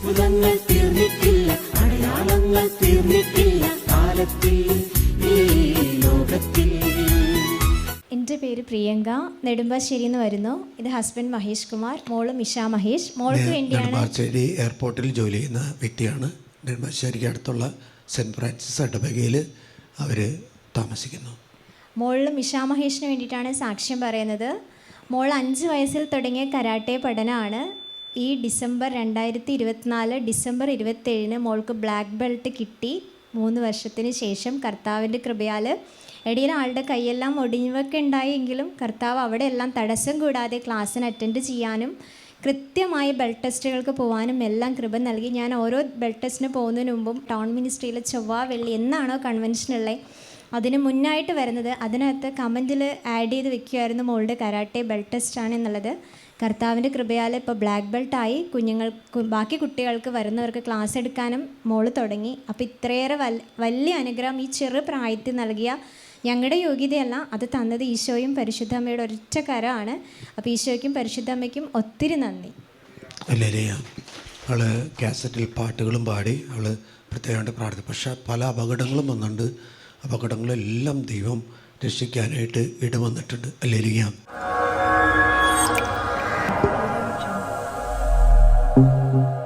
അത്ഭുതങ്ങൾ തീർന്നിട്ടില്ല അടയാളങ്ങൾ തീർന്നിട്ടില്ല കാലത്തിൽ ഈ ലോകത്തിൽ. എന്റെ പേര് പ്രിയങ്ക നെടുമ്പാശ്ശേരി എന്ന് വരുന്നു. ഇത് ഹസ്ബൻഡ് മഹേഷ് കുമാർ മോൾ മിഷ മഹേഷ്. മോൾക്ക് വേണ്ടിയാണ് നെടുമ്പാശ്ശേരി എയർപോർട്ടിൽ ജോലി ചെയ്യുന്ന വ്യക്തിയാണ്. നെടുമ്പാശ്ശേരിക്ക് അടുത്തുള്ള സെന്റ് ഫ്രാൻസിസ് ഇടവകയിൽ അവർ താമസിക്കുന്നു. മോളിൽ മിഷ മഹേഷിന് വേണ്ടിയിട്ടാണ് സാക്ഷ്യം പറയുന്നത്. മോൾ അഞ്ച് വയസ്സിൽ തുടങ്ങിയ കരാട്ടെ പഠനമാണ് ഈ ഡിസംബർ രണ്ടായിരത്തി ഇരുപത്തിനാല് ഡിസംബർ ഇരുപത്തേഴിന് മോൾക്ക് ബ്ലാക്ക് ബെൽറ്റ് കിട്ടി. മൂന്ന് വർഷത്തിന് ശേഷം കർത്താവിന്റെ കൃപയാൽ ഇടയിൽ ആളുടെ കൈയെല്ലാം ഒടിഞ്ഞൊക്കെ ഉണ്ടായെങ്കിലും കർത്താവ് അവിടെ എല്ലാം തടസ്സം കൂടാതെ ക്ലാസ്സിന് അറ്റൻഡ് ചെയ്യാനും കൃത്യമായി ബെൽറ്റ് ടെസ്റ്റുകൾക്ക് പോകാനും എല്ലാം കൃപ നൽകി. ഞാൻ ഓരോ ബെൽറ്റ് ടെസ്റ്റിന് പോകുന്നതിന് മുമ്പും ടൗൺ മിനിസ്ട്രിയിലെ ചൊവ്വ വെള്ളി എന്നാണോ കൺവെൻഷനുള്ളത് അതിന് മുന്നായിട്ട് വരുന്നത് അതിനകത്ത് കമന്റിൽ ആഡ് ചെയ്ത് വെക്കുമായിരുന്നു മോളുടെ കരാട്ടെ ബെൽറ്റ് ടെസ്റ്റാണ് എന്നുള്ളത്. കർത്താവിന്റെ കൃപയാൽ ഇപ്പോൾ ബ്ലാക്ക് ബെൽറ്റായി കുഞ്ഞുങ്ങൾ ബാക്കി കുട്ടികൾക്ക് വരുന്നവർക്ക് ക്ലാസ് എടുക്കാനും മോൾ തുടങ്ങി. അപ്പോൾ ഇത്രയേറെ വലിയ അനുഗ്രഹം ഈ ചെറു പ്രായത്തിൽ നൽകിയ ഞങ്ങളുടെ യോഗ്യതയല്ല അത് തന്നത് ഈശോയും പരിശുദ്ധ അമ്മയുടെ ഒരൊറ്റ കരമാണ്. അപ്പോൾ ഈശോയ്ക്കും പരിശുദ്ധ അമ്മയ്ക്കും ഒത്തിരി നന്ദി. അല്ലേലിയ. അവൾ കാസറ്റിൽ പാട്ടുകളും പാടി അവൾ പ്രത്യേകമായിട്ട് പ്രാർത്ഥിക്കും പക്ഷേ പല അപകടങ്ങളും വന്നിട്ടുണ്ട്. അപകടങ്ങളെല്ലാം ദൈവം രക്ഷിക്കാനായിട്ട് ഇടവന്നിട്ടുണ്ട് അല്ലെരിയാം Thank you.